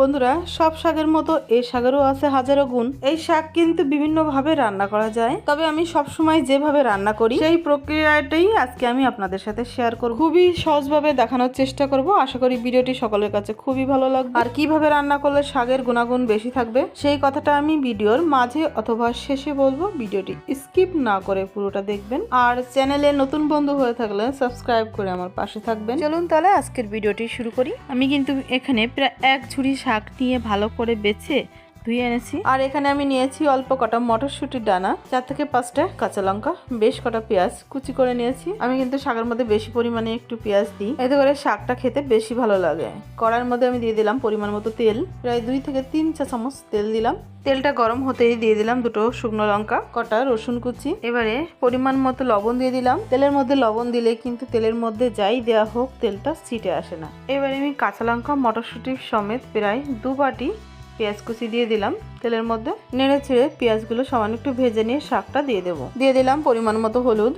বন্ধুরা, সব শাকের মতো এই শাকেরও আছে হাজারো গুণ। এই শাক কিন্তু বিভিন্ন ভাবে রান্না করা যায়। তবে আমি সব সময় যেভাবে রান্না করি, সেই প্রক্রিয়াটাই আজকে আমি আপনাদের সাথে শেয়ার করব। খুবই সহজভাবে দেখানোর চেষ্টা করব। আশা করি ভিডিওটি সকলের কাছে খুবই ভালো লাগবে। আর কীভাবে রান্না করলে শাকের গুণাগুণ বেশি থাকবে, সেই কথাটা আমি ভিডিওর মাঝে অথবা শেষে বলব। ভিডিওটি স্কিপ না করে পুরোটা দেখবেন। আর চ্যানেলে নতুন বন্ধু হয়ে থাকলে সাবস্ক্রাইব করে আমার পাশে থাকবেন। চলুন তাহলে আজকের ভিডিওটি শুরু করি। আমি কিন্তু এখানে প্রায় এক ঝুড়ি শাক নিয়ে ভালো করে বেছে ধুয়ে এনেছি। আর এখানে আমি নিয়েছি অল্প কটা মটরশুটির ডানা চার থেকে পাঁচটা কাঁচা লঙ্কা, বেশ কটা পেঁয়াজ কুচি করে নিয়েছি। আমি কিন্তু শাকের মধ্যে বেশি পরিমাণে একটু পেঁয়াজ দিই। এতে করে শাকটা খেতে বেশি ভালো লাগে। কড়ার মধ্যে আমি দিয়ে দিলাম পরিমাণ মতো তেল। প্রায় দুই থেকে তিন চা চামচ তেল দিলাম। তেলটা গরম হতেই দিয়ে দিলাম দুটো শুকনো লঙ্কা, কটা রসুন কুচি। এবারে পরিমাণ মতো লবণ দিয়ে দিলাম। তেলের মধ্যে লবণ দিলে কিন্তু তেলের মধ্যে যাই দেওয়া হোক, তেলটা ছিটে আসে না। এবারে আমি কাঁচা লঙ্কা, মটরশুঁটি সমেত প্রায় দু বাটি পেঁয়াজ কুচি দিয়ে দিলাম। তেলের মধ্যে নেড়ে ছেড়ে পেঁয়াজগুলো সামান্য একটু ভেজে নিয়ে শাকটা দিয়ে দেবো। দিয়ে দিলাম পরিমাণ মতো হলুদ।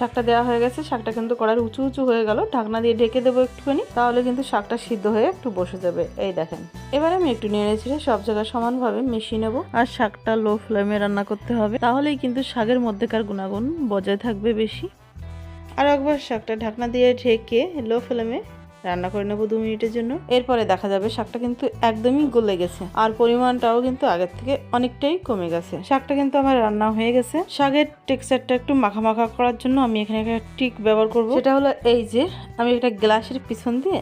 শাকটা দেওয়া হয়ে গেছে। শাকটা কিন্তু কড়ার উঁচু উঁচু হয়ে গেল। ঢাকনা দিয়ে ঢেকে দেবো একটুখানি, তাহলে কিন্তু শাকটা সিদ্ধ হয়ে একটু বসে যাবে। এই দেখেন, এবার আমি একটু নেড়ে ছেড়ে সব জায়গায় সমানভাবে মিশিয়ে নেব। আর শাকটা লো ফ্লেমে রান্না করতে হবে, তাহলেই কিন্তু শাকের মধ্যেকার গুণাগুণ বজায় থাকবে বেশি। আর একবার শাকটা ঢাকনা দিয়ে ঢেকে লো ফ্লেমে রান্না করে নেব দু মিনিটের জন্য। এরপরে দেখা যাবে শাকটা কিন্তু একদমই গলে গেছে আর পরিমাণটাও কিন্তু আগের থেকে অনেকটাই কমে গেছে। শাকটা কিন্তু আমার রান্না হয়ে গেছে। শাকের টেক্সচারটা একটু মাখা মাখা করার জন্য আমি এখানে একটা টিক ব্যবহার করব। সেটা হলো এই যে আমি একটা গ্লাসের পিছন দিয়ে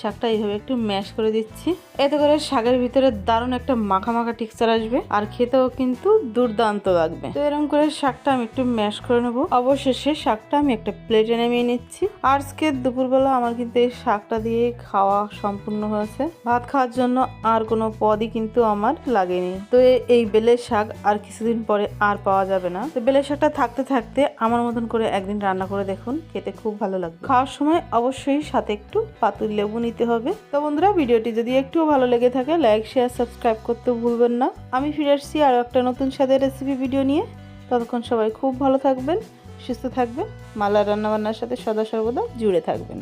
শাকটা এইভাবে একটু ম্যাশ করে দিচ্ছি। এতে করে শাকের ভিতরে দারুণ একটা মাখা মাখা টেক্সচার আসবে আর খেতেও কিন্তু দুর্দান্ত লাগবে। তো এরকম করে শাকটা আমি একটু ম্যাশ করে নেব। অবশেষে শাকটা আমি একটা প্লেটে নামিয়ে নিচ্ছি। আজকে দুপুরবেলা আমার কিন্তু এই শাকটা দিয়ে খাওয়া সম্পূর্ণ হয়েছে। ভাত খাওয়ার জন্য আর কোনো পদই কিন্তু আমার লাগেনি। তো এই বেলের শাক আর কিছুদিন পরে আর পাওয়া যাবে না। তো বেলের শাকটা থাকতে থাকতে আমার মতন করে একদিন রান্না করে দেখুন, খেতে খুব ভালো লাগবে। খাওয়ার সময় অবশ্যই সাথে একটু পাতুর লেবু নিতে হবে। তো বন্ধুরা, ভিডিওটি যদি একটুও ভালো লেগে থাকে লাইক শেয়ার সাবস্ক্রাইব করতে ভুলবেন না। আমি ফিরে আসছি আরও একটা নতুন স্বাদের রেসিপি ভিডিও নিয়ে। ততক্ষণ সবাই খুব ভালো থাকবেন, সুস্থ থাকবেন মালা রান্নাবান্নার সাথে সদা সর্বদা জুড়ে থাকবেন।